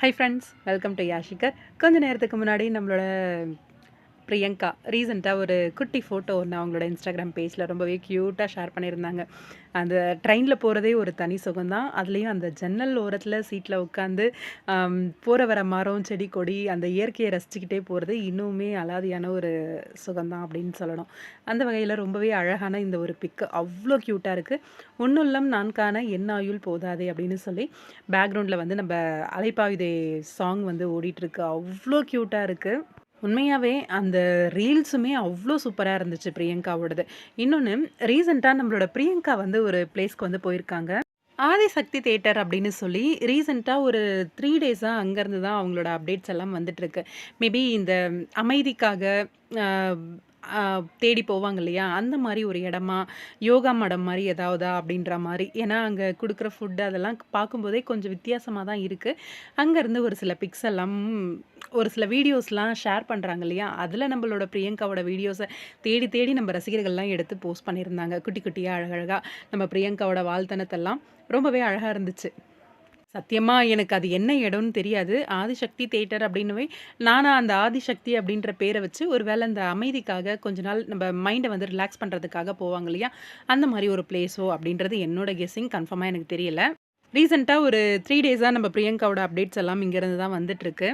High friends welcome to யாஷிகர் கொஞ்ச நேரத்துக்கு முன்னாடி நம்மளோட பிரியங்கா ரீசெண்டாக ஒரு குட்டி ஃபோட்டோ ஒன்று அவங்களோட இன்ஸ்டாகிராம் பேஜில் ரொம்பவே க்யூட்டாக ஷேர் பண்ணியிருந்தாங்க. அந்த ட்ரெயினில் போகிறதே ஒரு தனி சுகம்தான். அதுலேயும் அந்த ஜன்னல் ஓரத்தில் சீட்டில் உட்காந்து போகிற வர மரம் செடி கொடி அந்த இயற்கையை ரசிச்சுக்கிட்டே போகிறது இன்னுமே அலாதியான ஒரு சுகம்தான் அப்படின்னு சொல்லணும். அந்த வகையில் ரொம்பவே அழகான இந்த ஒரு பிக்கு அவ்வளோ க்யூட்டாக இருக்குது ஒன்றும் இல்லாமல் நான் காண என்ன ஆயுள் போதாதே அப்படின்னு சொல்லி பேக்ரவுண்டில் வந்து நம்ம அலைப்பாயுதே சாங் வந்து ஓடிட்டுருக்கு அவ்வளோ க்யூட்டாக இருக்குது உண்மையாகவே அந்த ரீல்ஸுமே அவ்வளோ சூப்பராக இருந்துச்சு பிரியங்காவோடது. இன்னொன்று ரீசெண்டாக நம்மளோட பிரியங்கா வந்து ஒரு பிளேஸ்க்கு வந்து போயிருக்காங்க. ஆதிசக்தி தேட்டர் அப்படின்னு சொல்லி ரீசெண்டாக ஒரு த்ரீ டேஸாக அங்கேருந்து தான் அவங்களோட அப்டேட்ஸ் எல்லாம் வந்துட்டுருக்கு. மேபி இந்த அமைதிக்காக தேடி போவாங்க இல்லையா? அந்த மாதிரி ஒரு இடமா யோகா மடம் மாதிரி ஏதாவதா அப்படின்ற மாதிரி. ஏன்னா அங்கே கொடுக்குற ஃபுட்டு அதெல்லாம் பார்க்கும்போதே கொஞ்சம் வித்தியாசமாக தான் இருக்குது அங்கேருந்து ஒரு சில பிக்ஸ் எல்லாம் ஒரு சில வீடியோஸ்லாம் ஷேர் பண்ணுறாங்க இல்லையா? அதில் நம்மளோட பிரியங்காவோட வீடியோஸை தேடி தேடி நம்ம ரசிகர்கள்லாம் எடுத்து போஸ்ட் பண்ணியிருந்தாங்க. குட்டி குட்டியாக அழகழகாக நம்ம பிரியங்காவோட வாழ்த்தனத்தெல்லாம் ரொம்பவே அழகாக இருந்துச்சு. சத்தியமாக எனக்கு அது என்ன இடம்னு தெரியாது. ஆதிசக்தி தேட்டர் அப்படின்னுவே நானாக அந்த ஆதிசக்தி அப்படின்ற பேரை வச்சு ஒரு வேளை அந்த அமைதிக்காக கொஞ்ச நாள் நம்ம மைண்டை வந்து ரிலாக்ஸ் பண்ணுறதுக்காக போவாங்க இல்லையா? அந்த மாதிரி ஒரு பிளேஸோ அப்படின்றது என்னோட கெஸ்ஸிங் கன்ஃபார்மாக எனக்கு தெரியல. ரீசெண்டாக ஒரு த்ரீ டேஸாக நம்ம பிரியங்காவோட அப்டேட்ஸ் எல்லாம் இங்கேருந்து தான் வந்துட்டுருக்கு